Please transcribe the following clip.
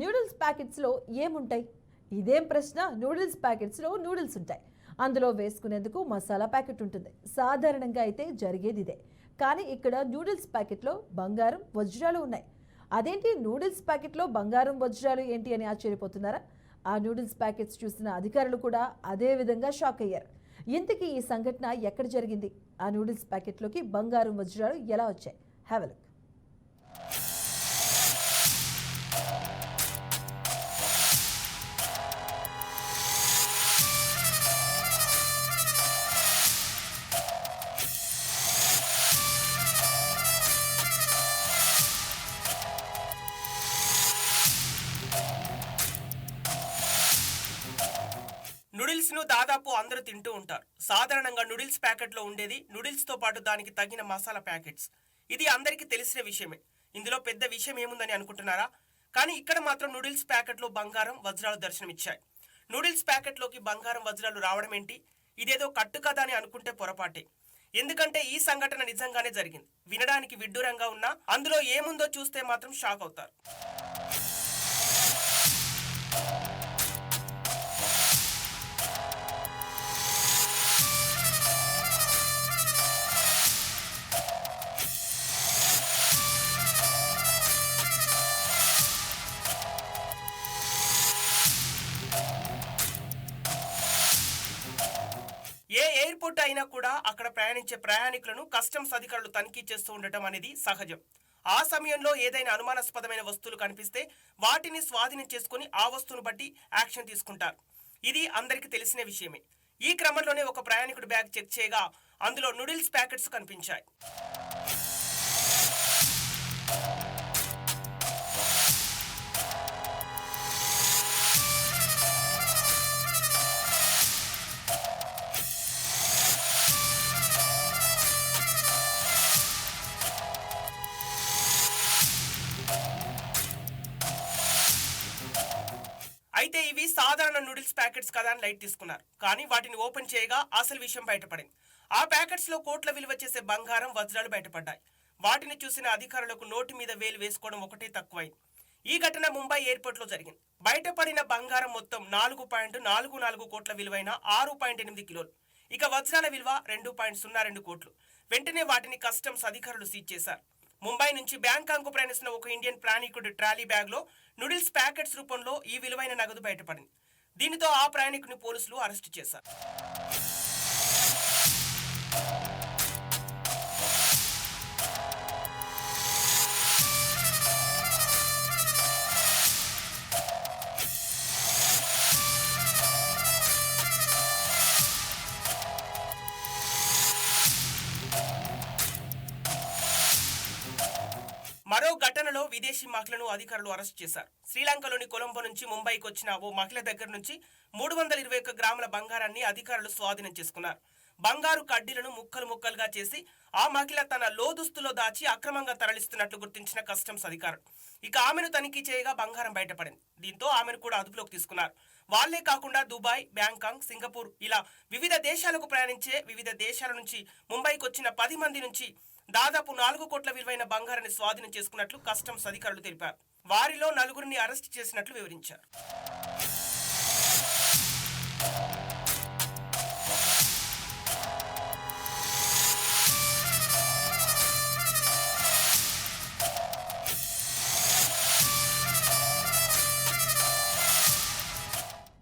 Noodles ప్యాకెట్స్లో ఏముంటాయి? ఇదేం ప్రశ్న? నూడిల్స్ ప్యాకెట్స్లో నూడిల్స్ ఉంటాయి. అందులో వేసుకునేందుకు మసాలా ప్యాకెట్ ఉంటుంది. సాధారణంగా అయితే జరిగేది ఇదే. కానీ ఇక్కడ నూడిల్స్ ప్యాకెట్లో బంగారం వజ్రాలు ఉన్నాయి. అదేంటి నూడిల్స్ ప్యాకెట్లో బంగారం వజ్రాలు ఏంటి అని ఆశ్చర్యపోతున్నారా? ఆ నూడిల్స్ ప్యాకెట్స్ చూసిన అధికారులు కూడా అదే విధంగా షాక్ అయ్యారు. ఇంతకీ ఈ సంఘటన ఎక్కడ జరిగింది? ఆ నూడిల్స్ ప్యాకెట్లోకి బంగారం వజ్రాలు ఎలా వచ్చాయి? హ్యావ్ లుక్ నూడిల్స్ను దాదాపు అందరూ తింటూ ఉంటారు. సాధారణంగా నూడిల్స్ ప్యాకెట్లో ఉండేది నూడిల్స్తో పాటు దానికి తగిన మసాలా ప్యాకెట్స్. ఇది అందరికీ తెలిసిన విషయమే. ఇందులో పెద్ద విషయం ఏముందని అనుకుంటున్నారా? కానీ ఇక్కడ మాత్రం నూడిల్స్ ప్యాకెట్లో బంగారం వజ్రాలు దర్శనమిచ్చాయి. నూడిల్స్ ప్యాకెట్లోకి బంగారం వజ్రాలు రావడం ఏంటి? ఇదేదో కట్టు కదా అని అనుకుంటే పొరపాటే. ఎందుకంటే ఈ సంఘటన నిజంగానే జరిగింది. వినడానికి విడ్డూరంగా ఉన్నా అందులో ఏముందో చూస్తే మాత్రం షాక్ అవుతారు. ఎయిర్పోర్ట్ అయినా కూడా అక్కడ ప్రయాణించే ప్రయాణికులను కస్టమ్స్ అధికారులు తనిఖీ చేస్తూ ఉండటం అనేది సహజం. ఆ సమయంలో ఏదైనా అనుమానాస్పదమైన వస్తువులు కనిపిస్తే వాటిని స్వాధీనం చేసుకుని ఆ వస్తువును బట్టి యాక్షన్ తీసుకుంటారు. ఇది అందరికీ తెలిసిన విషయమే. ఈ క్రమంలోనే ఒక ప్రయాణికుడు బ్యాగ్ చెక్ చేయగా అందులో నూడిల్స్ ప్యాకెట్స్ కనిపించాయి. అయితే ఇవి సాధారణ నూడిల్స్ ప్యాకెట్స్ కదా అని లైట్ తీసుకున్నారు. కానీ వాటిని ఓపెన్ చేయగా అసలు విషయం బయటపడింది. ఆ ప్యాకెట్స్లో కోట్ల విలువ చేసే బంగారం వజ్రాలు బయటపడ్డాయి. వాటిని చూసిన అధికారులకు నోటి మీద వేలు వేసుకోవడం ఒకటే తక్కువైంది. ఈ ఘటన ముంబై ఎయిర్పోర్ట్లో జరిగింది. బయటపడిన బంగారం మొత్తం నాలుగు పాయింట్ నాలుగు నాలుగు కోట్ల విలువైన ఆరు పాయింట్ ఎనిమిది కిలోలు. ఇక వజ్రాల విలువ రెండు పాయింట్ సున్నా రెండు కోట్లు. వెంటనే వాటిని కస్టమ్స్ అధికారులు సీజ్ చేశారు. ముంబై నుంచి బ్యాంకాంగ్ ప్రయాణిస్తున్న ఒక ఇండియన్ ప్రయాణికుడి ట్రాలీ బ్యాగ్లో నూడిల్స్ ప్యాకెట్స్ రూపంలో ఈ విలువైన నగదు బయటపడింది. దీనితో ఆ ప్రయాణికుని పోలీసులు అరెస్టు చేశారు. మరో ఘటనలో విదేశీ మహిళను అధికారులు అరెస్ట్ చేశారు. శ్రీలంకలోని కొలంబో నుంచి ముంబైకి వచ్చిన ఓ మహిళ దగ్గర నుంచి మూడు వందల ఇరవై ఒక్క గ్రాముల బంగారాన్ని అధికారులు స్వాధీనం చేసుకున్నారు. బంగారు కడ్డీలను ముక్కలు ముక్కలుగా చేసి ఆ మహిళ తన లోదుస్తులో దాచి అక్రమంగా తరలిస్తున్నట్లు గుర్తించిన కస్టమ్స్ అధికారులు. ఇక ఆమెను తనిఖీ చేయగా బంగారం బయటపడింది. దీంతో ఆమెను కూడా అదుపులోకి తీసుకున్నారు. వాళ్ళే కాకుండా దుబాయ్ బ్యాంకాంగ్ సింగపూర్ ఇలా వివిధ దేశాలకు ప్రయాణించే వివిధ దేశాల నుంచి ముంబైకి వచ్చిన పది మంది నుంచి దాదాపు నాలుగు కోట్ల విలువైన బంగారాన్ని స్వాధీనం చేసుకున్నట్లు కస్టమ్స్ అధికారులు తెలిపారు. వారిలో నలుగురిని అరెస్ట్ చేసినట్లు వివరించారు.